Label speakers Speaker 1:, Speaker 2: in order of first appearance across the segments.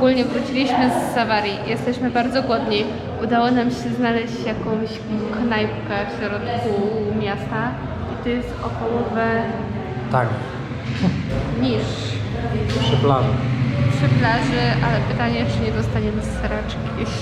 Speaker 1: Ogólnie wróciliśmy z Sawarii. Jesteśmy bardzo głodni. Udało nam się znaleźć jakąś knajpkę w środku miasta. I to jest o połowę
Speaker 2: Tak,
Speaker 1: niż
Speaker 2: przy plaży.
Speaker 1: przy plaży, ale pytanie, czy nie dostaniemy sraczki.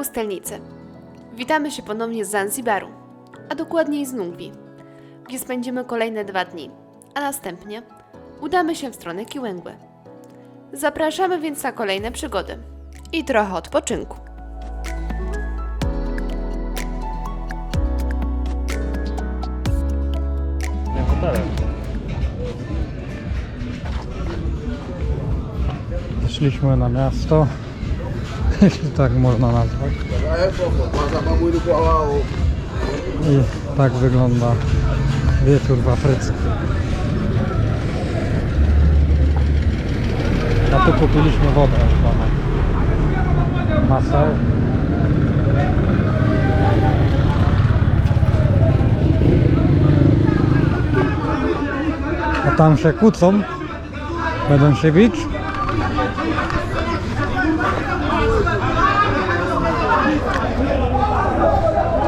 Speaker 1: Pustelnicy! Witamy się ponownie z Zanzibaru, a dokładniej z Nungwi, gdzie spędzimy kolejne dwa dni, a następnie udamy się w stronę Kiłęgły. Zapraszamy więc na kolejne przygody i trochę odpoczynku.
Speaker 2: Nie hotelem. Szliśmy na miasto, jeśli tak można nazwać. I tak wygląda wieczór w Afryce. A tu kupiliśmy wodę na masę. A tam się kłócą. Będą się bić.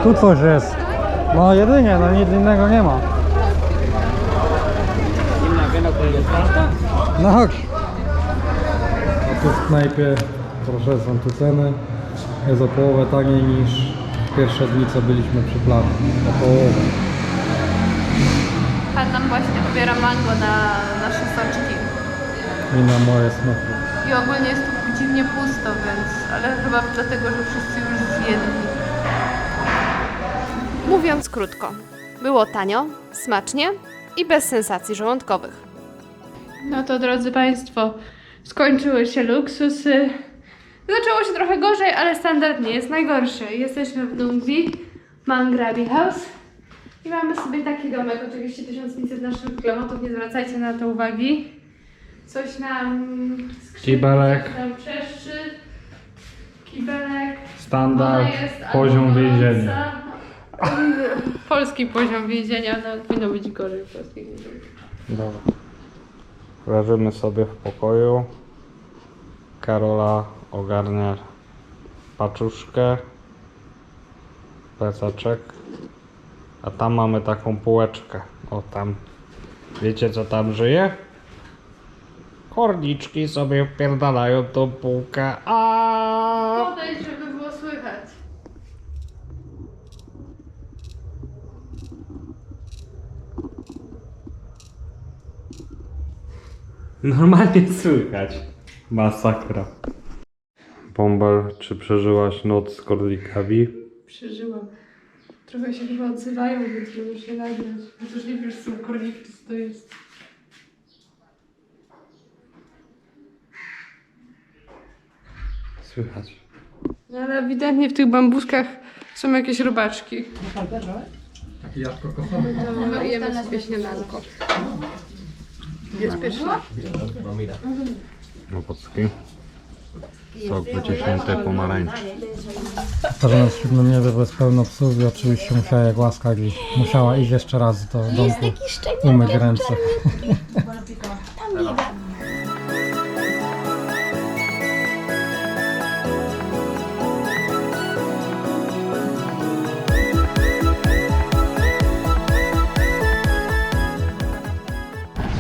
Speaker 2: Tu coś jest. No jedynie, no nic innego nie ma. No chodź. A tu w knajpie, proszę, są tu ceny. Jest o połowę taniej niż pierwsze dni, co byliśmy przy plaży. O połowę.
Speaker 1: Pan nam właśnie obiera mango na nasze soczki.
Speaker 2: I na moje smaki.
Speaker 1: I ogólnie jest tu dziwnie pusto, więc, ale chyba dlatego, że wszyscy już zjedli. Mówiąc krótko, było tanio, smacznie i bez sensacji żołądkowych. No to drodzy Państwo, skończyły się luksusy. Zaczęło się trochę gorzej, ale standard nie jest najgorszy. Jesteśmy w Nungwi, Mangrabi House. I mamy sobie taki domek, oczywiście 1500 naszych kilometrów, nie zwracajcie na to uwagi. Coś nam skrzydło,
Speaker 2: Kibelek.
Speaker 1: coś nam przeszczy. Kibelek.
Speaker 2: Standard,
Speaker 1: Ona jest
Speaker 2: poziom
Speaker 1: albo
Speaker 2: więzienia.
Speaker 1: gorąca. Polski poziom więzienia, no powinno być gorzej w więzieniu.
Speaker 2: Dobra. Leżymy sobie w pokoju. Karola ogarnia paczuszkę, plecaczek. A tam mamy taką półeczkę. O tam. Wiecie co tam żyje? Korniczki sobie wpierdalają tą półkę. A
Speaker 1: Podejdź, żeby było słychać.
Speaker 2: Normalnie słychać. Masakra. Bąbel, czy przeżyłaś noc z kornikami?
Speaker 1: Przeżyłam. Trochę się chyba odzywają, więc żeby się nagrać. Chociaż nie wiesz, co korniczki co to jest.
Speaker 2: Słychać.
Speaker 1: No ale ewidentnie w tych bambuskach są jakieś robaczki.
Speaker 2: Jabłko kochane.
Speaker 1: No, jemy sobie śniadanko. Jest pyszne.
Speaker 2: Opocki. Sok wyciśnięty pomarańczy. Starzena niebie bez pełno psów i oczywiście musiała jak łaskać i musiała iść jeszcze raz do domku umyć ręce.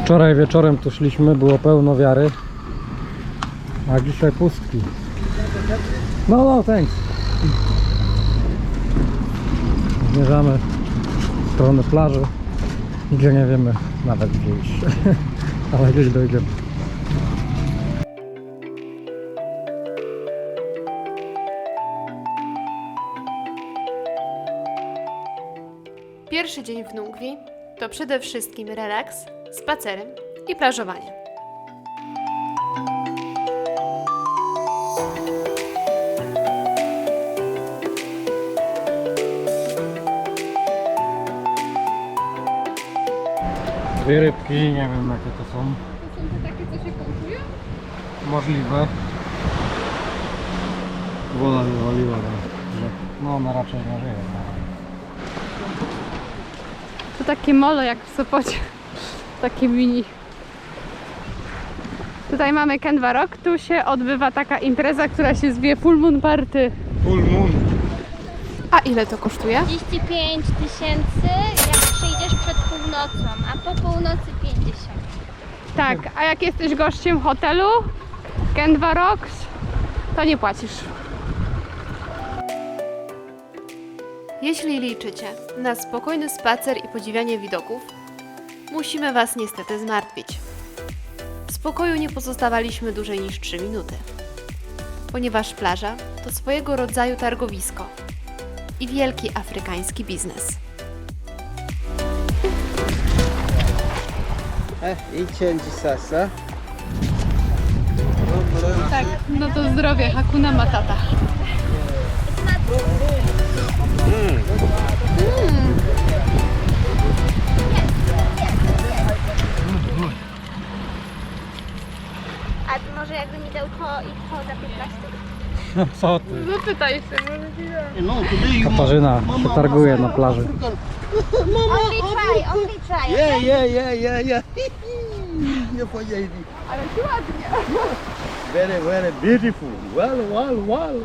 Speaker 2: Wczoraj wieczorem tu szliśmy, było pełno wiary, a dzisiaj pustki. No, no, thanks. Zmierzamy w stronę plaży, gdzie nie wiemy nawet gdzie iść, ale gdzieś dojdziemy.
Speaker 1: Pierwszy dzień w Nungwi to przede wszystkim relaks, spacery i plażowanie.
Speaker 2: Dwie rybki, nie wiem jakie to są.
Speaker 1: To są te takie, co się kąpują?
Speaker 2: Możliwe. Woda wywaliła, no. że- no ona raczej nie żyje. No.
Speaker 1: To takie molo jak w Sopocie. Takie mini. Tutaj mamy Canva Rock. Tu się odbywa taka impreza, która się zwie Full Moon Party.
Speaker 2: Full moon.
Speaker 1: A ile to kosztuje?
Speaker 3: 35 tysięcy, jak przyjdziesz przed północą, a po północy 50.
Speaker 1: Tak, a jak jesteś gościem hotelu Canva Rocks, to nie płacisz. Jeśli liczycie na spokojny spacer i podziwianie widoków, musimy Was niestety zmartwić. W spokoju nie pozostawaliśmy dłużej niż 3 minuty, ponieważ plaża to swojego rodzaju targowisko i wielki afrykański biznes.
Speaker 4: Eh, ikinci sasa.
Speaker 1: Tak, no to zdrowie, Hakuna Matata.
Speaker 3: A może jakby mi dał to i to za 15?
Speaker 2: No co ty?
Speaker 1: Zapytaj się, może ci
Speaker 4: No, today you
Speaker 2: Katarzyna się targuje na plaży.
Speaker 3: Only try, only try.
Speaker 4: Yeah, yeah, yeah, yeah, yeah. Nie powiedzieli.
Speaker 1: Ale ci ładnie.
Speaker 4: Very, very beautiful. Well, well, well.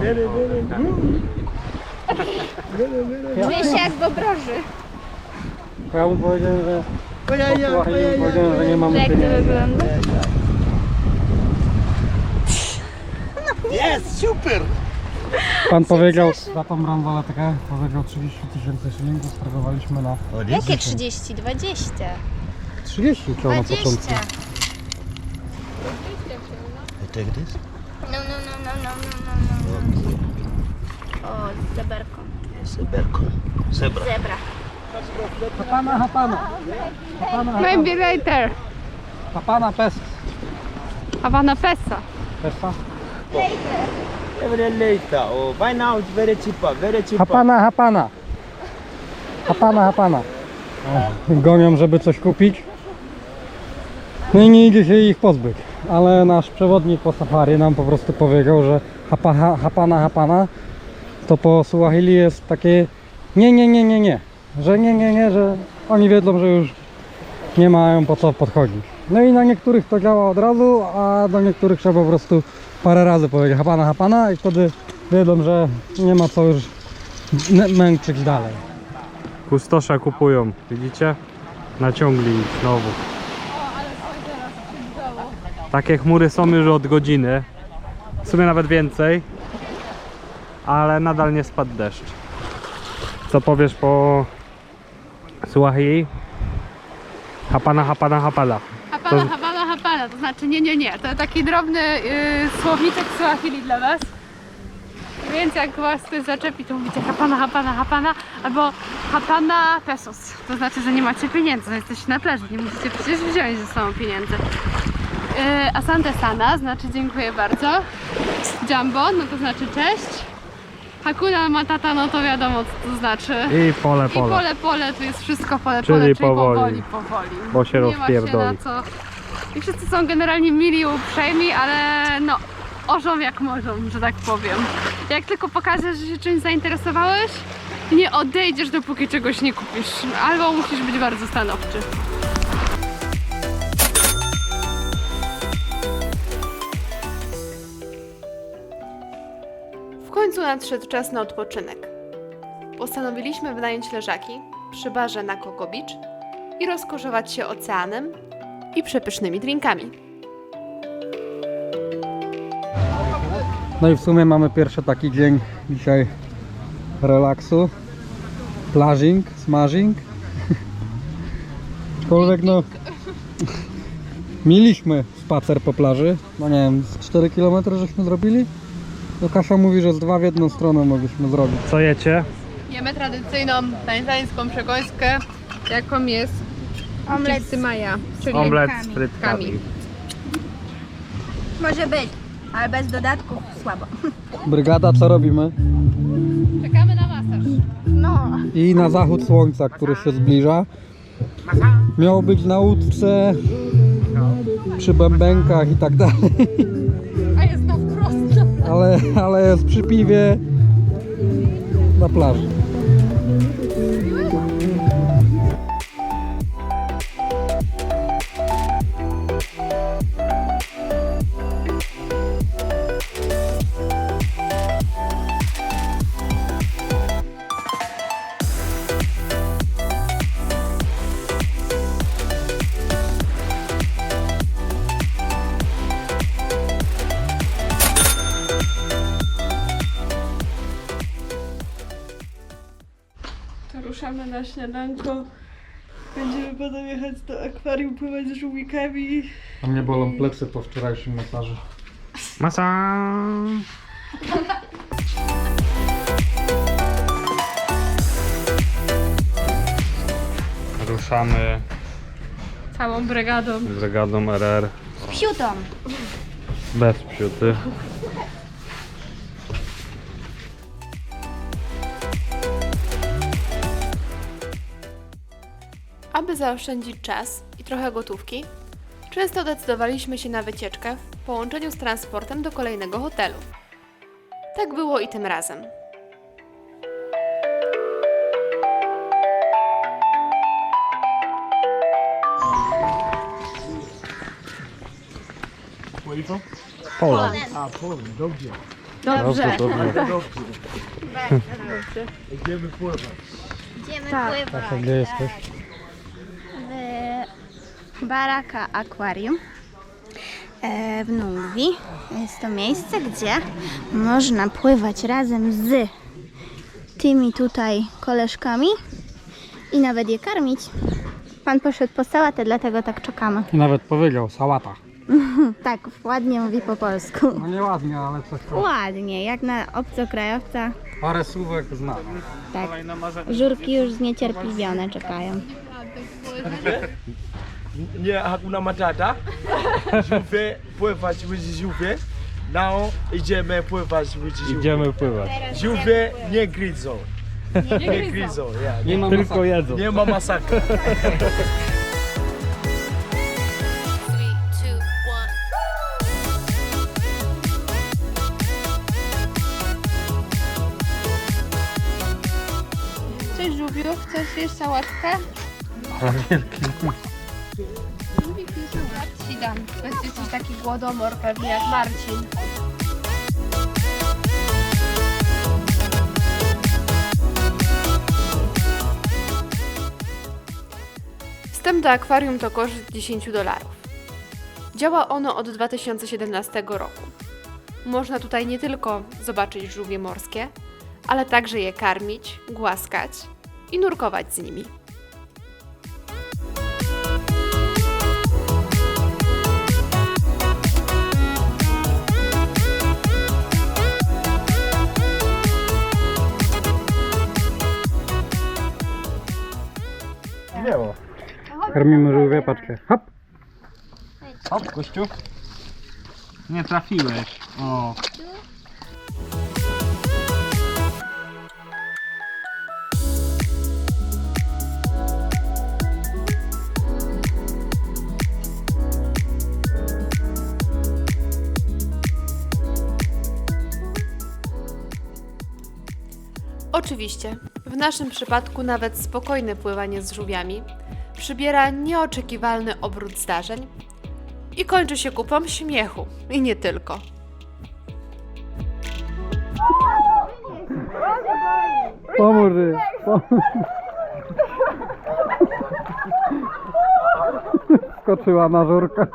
Speaker 4: Very, very good. Very, very
Speaker 3: Czuję się jak w obroży.
Speaker 2: Ja mu powiedziałem, że
Speaker 4: Pojaya,
Speaker 2: Słuchaj, powiedziałem, że nie mamy
Speaker 3: Jak to
Speaker 2: pieniędzy.
Speaker 3: wygląda?
Speaker 4: Yes, super.
Speaker 2: Pan powiedział za tą bransoletkę, powiedział 30 tysięcy szylingów, targowaliśmy na
Speaker 3: Jakie 30? 20.
Speaker 2: 30 chciał na początku.
Speaker 3: 20.
Speaker 4: I take this.
Speaker 3: No, no, no, no, no, no, no, no. O, z zeberką.
Speaker 4: Zeberko. Zebra.
Speaker 3: Zebra.
Speaker 2: Hapana, hapana. Hapana,
Speaker 1: Maybe later.
Speaker 2: hapana, pes.
Speaker 1: Havana Pesa.
Speaker 2: Pesa?
Speaker 4: Every later. Oh, by now it's very cheaper. Very cheaper.
Speaker 2: Hapana, hapana. Hapana, hapana. O, Gonią, żeby coś kupić. No i nie idzie się ich pozbyć. Ale nasz przewodnik po safari nam po prostu powiedział, że hapa, ha, hapana, hapana to po Suahili jest takie nie, nie, nie, nie, nie. Że nie, nie, nie, że oni wiedzą, że już nie mają po co podchodzić. No i na niektórych to działa od razu, a do niektórych trzeba po prostu parę razy powiedzieć hapana, hapana i wtedy wiedzą, że nie ma co już męczyć dalej.
Speaker 5: Pustosze kupują, widzicie? Naciągli ich znowu. Takie chmury są już od godziny. W sumie nawet więcej. Ale nadal nie spadł deszcz. Co powiesz po Suahili? Hapana, hapana, hapala.
Speaker 1: Hapana, hapana, to znaczy nie, nie, nie. To taki drobny yy, słowniczek Swahili dla Was. Więc jak Was ktoś zaczepi, to mówicie hapana, hapana, hapana, albo hapana pesos. To znaczy, że nie macie pieniędzy, że jesteście na plaży, nie musicie przecież wziąć ze sobą pieniędzy. Yy, asante sana, znaczy dziękuję bardzo. Jumbo, no to znaczy cześć. Hakuna Matata, no to wiadomo co to znaczy.
Speaker 5: I pole,
Speaker 1: I
Speaker 5: pole.
Speaker 1: pole, pole, tu jest wszystko pole,
Speaker 5: Czyli
Speaker 1: pole, czyli powoli,
Speaker 5: powoli.
Speaker 1: powoli.
Speaker 5: Bo się
Speaker 1: Nie ma się
Speaker 5: rozpierdoli.
Speaker 1: na co. I wszyscy są generalnie mili i uprzejmi, ale no, orzą jak morzą, że tak powiem. Jak tylko pokażesz, że się czymś zainteresowałeś, nie odejdziesz, dopóki czegoś nie kupisz. Albo musisz być bardzo stanowczy. Końcu nadszedł czas na odpoczynek. Postanowiliśmy wynająć leżaki przy barze na Coco Beach i rozkoszować się oceanem i przepysznymi drinkami.
Speaker 2: No i w sumie mamy pierwszy taki dzień dzisiaj relaksu. Plażing, smażing. Aczkolwiek no... Mieliśmy spacer po plaży. No nie wiem, z 4 km żeśmy zrobili. No Kasia mówi, że z dwa w jedną stronę mogliśmy zrobić.
Speaker 5: Co jecie?
Speaker 1: Jemy tradycyjną tańzańską przekąskę, jaką jest
Speaker 3: Omlet
Speaker 1: chipsy maja, czyli
Speaker 5: Omlet z frytkami.
Speaker 3: może być, ale bez dodatków słabo.
Speaker 2: Brygada, co robimy?
Speaker 1: czekamy na masaż.
Speaker 3: No.
Speaker 2: I na zachód słońca, który się zbliża. Miał być na łódce, przy bębenkach i tak dalej, ale, ale jest przy piwie na plaży.
Speaker 1: Śniadanko. Będziemy potem jechać do akwarium, pływać z żółwikami.
Speaker 2: A mnie bolą plecy po wczorajszym masażu.
Speaker 5: Masa! Ruszamy
Speaker 1: Całą brygadą.
Speaker 5: z brygadą RR
Speaker 3: Psiutą.
Speaker 5: bez psiuty.
Speaker 1: Zaoszczędzić czas i trochę gotówki, często decydowaliśmy się na wycieczkę w połączeniu z transportem do kolejnego hotelu. Tak było i tym razem.
Speaker 5: Poland.
Speaker 4: A, Poland, dobrze.
Speaker 5: Dobrze, dobrze.
Speaker 4: Idziemy pływać.
Speaker 3: Idziemy
Speaker 2: A
Speaker 3: pływać.
Speaker 2: gdzie jesteś?
Speaker 3: Baraka Aquarium e, w Nungwi. Jest to miejsce, gdzie można pływać razem z tymi tutaj koleżkami i nawet je karmić. Pan poszedł po sałatę, dlatego tak czekamy.
Speaker 2: Nawet powiedział, sałata.
Speaker 3: Tak, ładnie mówi po polsku.
Speaker 2: No nieładnie, ale coś tam.
Speaker 3: Ładnie, jak na obcokrajowca.
Speaker 2: Parę słówek znam.
Speaker 3: Tak. Żurki już zniecierpliwione czekają.
Speaker 4: Nie, hakuna matata. Żółwie, pływać z żółwie. Now idziemy pływać z żółwie.
Speaker 5: Idziemy pływać.
Speaker 4: Żółwie nie gryzą. Nie gryzą, ja.
Speaker 2: Nie ma
Speaker 5: Tylko jedzą.
Speaker 4: Nie ma masakra.
Speaker 1: Cześć żółwiu, chcesz jeść sałatkę?
Speaker 5: Ale wielki.
Speaker 1: Dam. Będzie jesteś taki głodomor pewnie jak Marcin. Wstęp do akwarium to koszt 10 dolarów. Działa ono od 2017 roku. Można tutaj nie tylko zobaczyć żółwie morskie, ale także je karmić, głaskać i nurkować z nimi.
Speaker 4: Miało.
Speaker 2: Karmimy żółwie, paczkę. Hop!
Speaker 5: Hop, gościu. Nie trafiłeś. O.
Speaker 1: Oczywiście, w naszym przypadku nawet spokojne pływanie z żółwiami przybiera nieoczekiwalny obrót zdarzeń i kończy się kupą śmiechu i nie tylko.
Speaker 2: Pomóż. Skoczyła na żurkę.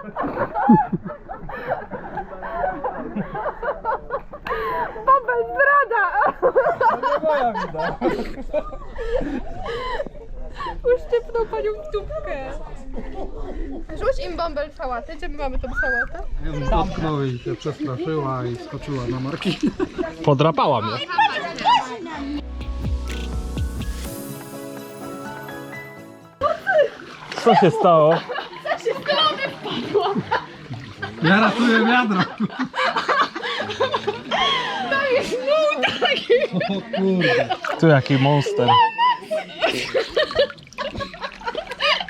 Speaker 1: Uszczepnął panią w dupkę. Rzuć im bąbel w sałatę. Gdzie my mamy tą sałatę?
Speaker 2: Dotknął i się przestraszyła i skoczyła na marki.
Speaker 5: Podrapała mnie. Co się stało?
Speaker 2: Ja ratuję wiadro. O kurde.
Speaker 5: Tu jaki monster.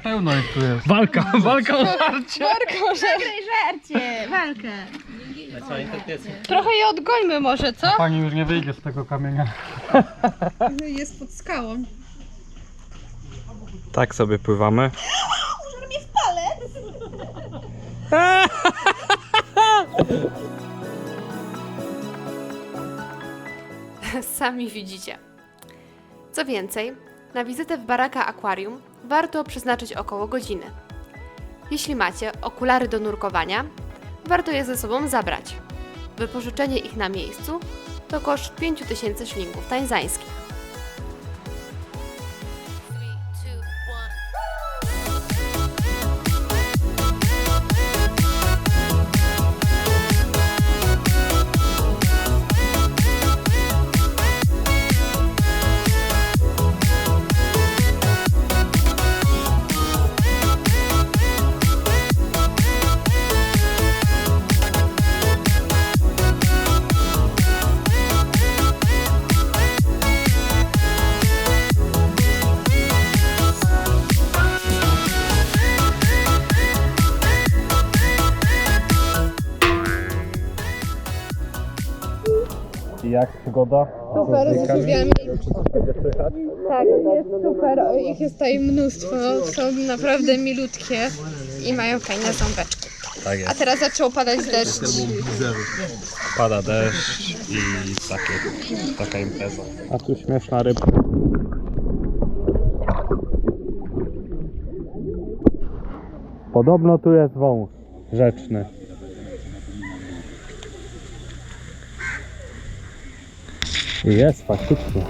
Speaker 2: Pełno ich tu jest.
Speaker 5: Walka, walka o żarcie.
Speaker 3: Zagraj żarcie, walkę.
Speaker 1: Trochę je odgońmy może, co?
Speaker 2: Pani już nie wyjdzie z tego kamienia.
Speaker 1: Jest pod skałą.
Speaker 5: Tak sobie pływamy.
Speaker 1: Sami widzicie. Co więcej, na wizytę w Baraka Aquarium warto przeznaczyć około godziny. Jeśli macie okulary do nurkowania, warto je ze sobą zabrać. Wypożyczenie ich na miejscu to koszt 5000 szlingów tańzańskich.
Speaker 5: Jak przygoda?
Speaker 1: Super, z żółwiami. Tak, jest super. Ich jest tutaj mnóstwo. Są naprawdę milutkie i mają fajne ząbeczki.
Speaker 5: Tak
Speaker 1: A
Speaker 5: jest.
Speaker 1: teraz zaczął padać deszcz.
Speaker 5: Pada deszcz i takie, taka impreza. A tu śmieszna rybka. Podobno tu jest wąż rzeczny. Jest faktycznie.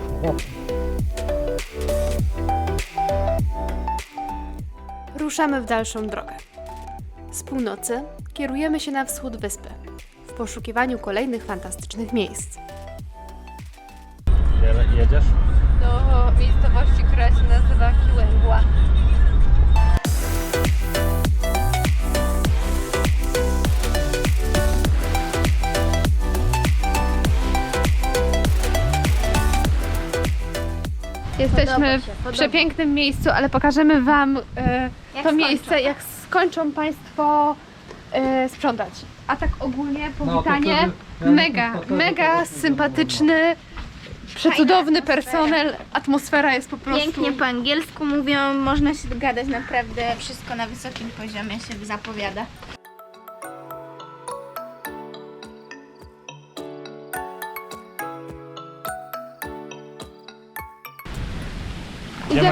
Speaker 1: Ruszamy w dalszą drogę. Z północy kierujemy się na wschód wyspy w poszukiwaniu kolejnych fantastycznych miejsc. Jesteśmy w
Speaker 3: podoba.
Speaker 1: przepięknym miejscu, ale pokażemy Wam e, to
Speaker 3: skończą.
Speaker 1: miejsce, jak skończą Państwo e, sprzątać. A tak ogólnie powitanie,
Speaker 2: wtedy ja
Speaker 1: mega, mega sympatyczny, przecudowny
Speaker 3: atmosfera.
Speaker 1: personel, atmosfera jest po prostu...
Speaker 3: Pięknie po angielsku mówią, można się dogadać naprawdę, wszystko na wysokim poziomie się zapowiada.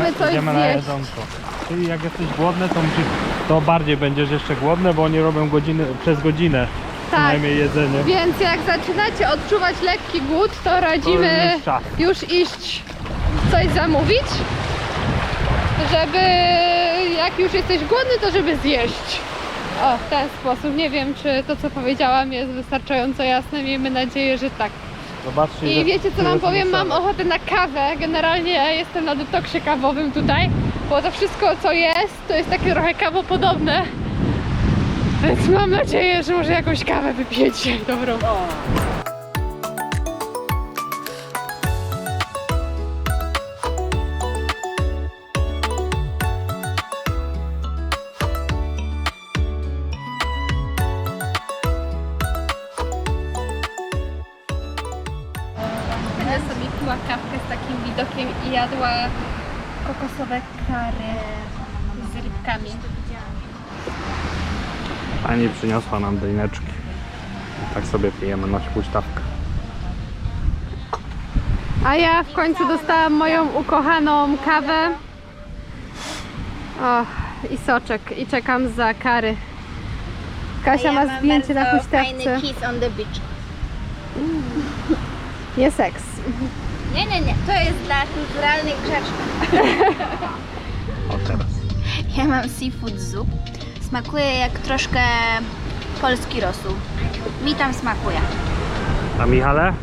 Speaker 1: Idziemy coś
Speaker 5: idziemy na
Speaker 1: zjeść.
Speaker 5: jedzonko. Czyli jak jesteś głodny, to, musisz, to bardziej będziesz jeszcze głodny, bo oni robią godziny, przez godzinę
Speaker 1: Tak,
Speaker 5: przynajmniej jedzenie.
Speaker 1: więc jak zaczynacie odczuwać lekki głód, to radzimy
Speaker 5: już czas.
Speaker 1: już iść coś zamówić, żeby jak już jesteś głodny, to żeby zjeść. O, w ten sposób. Nie wiem, czy to, co powiedziałam, jest wystarczająco jasne. Miejmy nadzieję, że tak.
Speaker 5: Zobaczcie,
Speaker 1: I
Speaker 5: ile-
Speaker 1: wiecie, co
Speaker 5: ile
Speaker 1: wam powiem? Mam ochotę na kawę. Generalnie jestem na detoksie kawowym tutaj, bo to wszystko, co jest, to jest takie trochę kawopodobne. Więc mam nadzieję, że może jakąś kawę wypijecie dobrą.
Speaker 5: Przyniosła nam drineczki. Tak sobie pijemy na huśtawkę.
Speaker 1: A ja w końcu dostałam moją ukochaną kawę. O, i soczek. I czekam za kary. Kasia
Speaker 3: A ja
Speaker 1: ma
Speaker 3: mam
Speaker 1: zdjęcie na
Speaker 3: bardzo
Speaker 1: huśtawce.
Speaker 3: Fajny kiss on the beach.
Speaker 1: Nie seks.
Speaker 3: Nie, nie, nie, to jest dla kulturalnych grzeczków.
Speaker 5: O teraz.
Speaker 3: Ja mam seafood zup. Smakuje jak troszkę polski rosół. Mi tam smakuje.
Speaker 5: A Michale?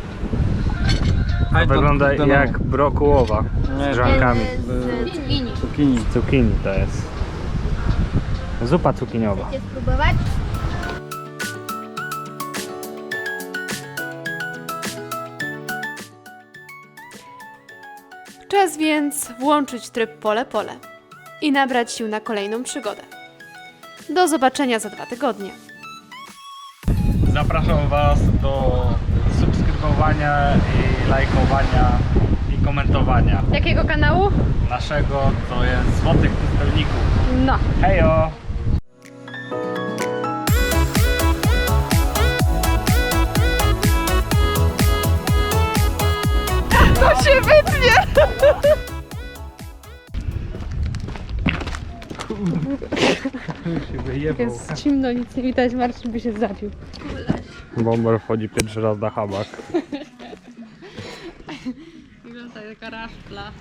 Speaker 2: Aj, to-
Speaker 5: Wygląda
Speaker 2: to no.
Speaker 5: jak brokułowa z grzankami.
Speaker 3: Z cukinii.
Speaker 2: Cukinii.
Speaker 5: Cukinii to jest. Zupa cukiniowa.
Speaker 3: Chcecie spróbować?
Speaker 1: Czas więc włączyć tryb pole-pole i nabrać sił na kolejną przygodę. Do zobaczenia za dwa tygodnie.
Speaker 5: Zapraszam Was do subskrybowania i lajkowania i komentowania
Speaker 1: Jakiego kanału?
Speaker 5: naszego, to jest Złotych Pustelników.
Speaker 1: No.
Speaker 5: Hejo!
Speaker 1: To się wytnie!
Speaker 5: się wyjebał.
Speaker 1: Jest zimno, nic nie widać, Marcin by się zabił.
Speaker 5: Bomber wchodzi pierwszy raz na hamak.
Speaker 1: Wygląda taka raszpla.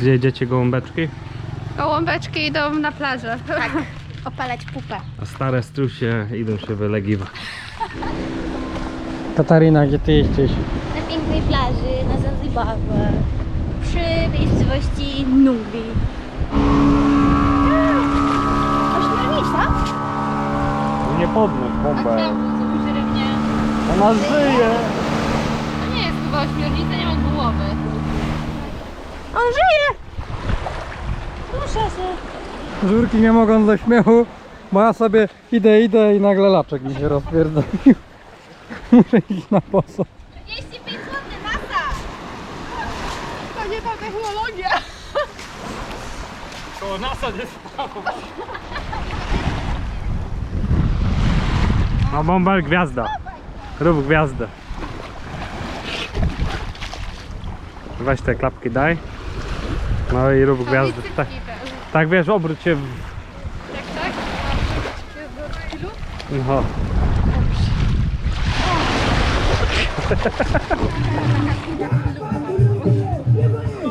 Speaker 5: Gdzie jedziecie gołąbeczki?
Speaker 1: Gołąbeczki idą na plażę.
Speaker 3: Tak. Opalać pupę.
Speaker 5: A stare strusie idą się wylegiwać.
Speaker 2: Katarina, gdzie ty jesteś?
Speaker 3: Na pięknej plaży, na Zanzibarze. Przy miejscowości Nubi.
Speaker 5: Nie podnoś bombę. Ona żyje!
Speaker 1: To nie jest chyba ośmiornica, nie ma głowy.
Speaker 3: On żyje! Proszę się.
Speaker 2: Żurki nie mogą ze śmiechu, bo ja sobie idę, idę i nagle laczek mi się rozpierdolił. Muszę iść na posąg.
Speaker 3: 35 zł, masa!
Speaker 1: To nie ta technologia.
Speaker 5: Koło nasa nie stało. No bomber gwiazda. Rób gwiazdę. Weź te klapki daj. No i rób gwiazdę. Tak, tak wiesz, obróć się w...
Speaker 1: Tak, tak? Jest do tylu?
Speaker 5: No.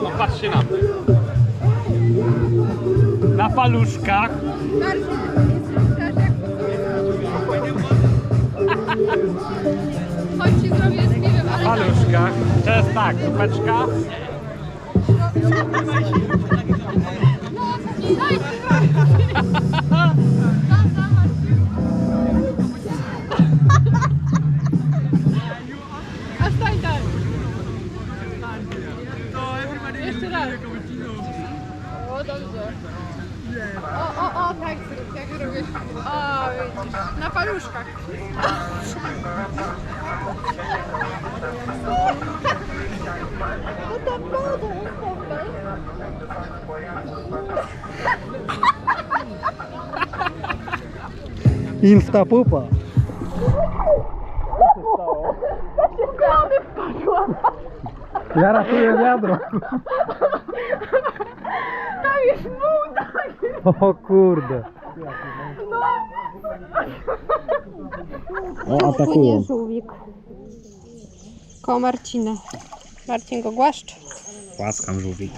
Speaker 5: No patrzcie na to. Na paluszkach.
Speaker 1: Chodź ci zrobię z piwem, ale
Speaker 5: paluszkach. To jest tak, kupeczka.
Speaker 1: A stań tak. Jeszcze raz. O, dobrze. O, tak robisz. O, widzisz, na paluszkach.
Speaker 2: Insta pupa. Ja ratuję wiadro.
Speaker 1: Tam jest bułda.
Speaker 2: O kurde. O, atakują.
Speaker 1: żółwik. Koło Marcina. Marcin go głaszcz.
Speaker 5: Łaskam żółwik.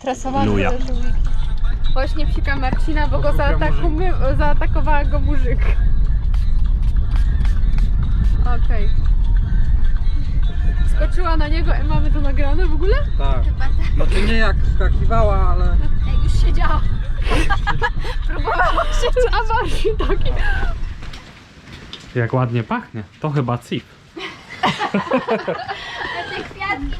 Speaker 1: Tresowany
Speaker 5: Luja.
Speaker 1: do. Właśnie psika Marcina, bo go zaataku- zaatakowała go murzyk. Okej. Skoczyła na niego i mamy to nagrane w ogóle?
Speaker 2: Tak. No to nie jak skakiwała, ale...
Speaker 3: Ej, już siedziała.
Speaker 1: A Marcin taki.
Speaker 5: Jak ładnie pachnie. To chyba.
Speaker 3: Te kwiatki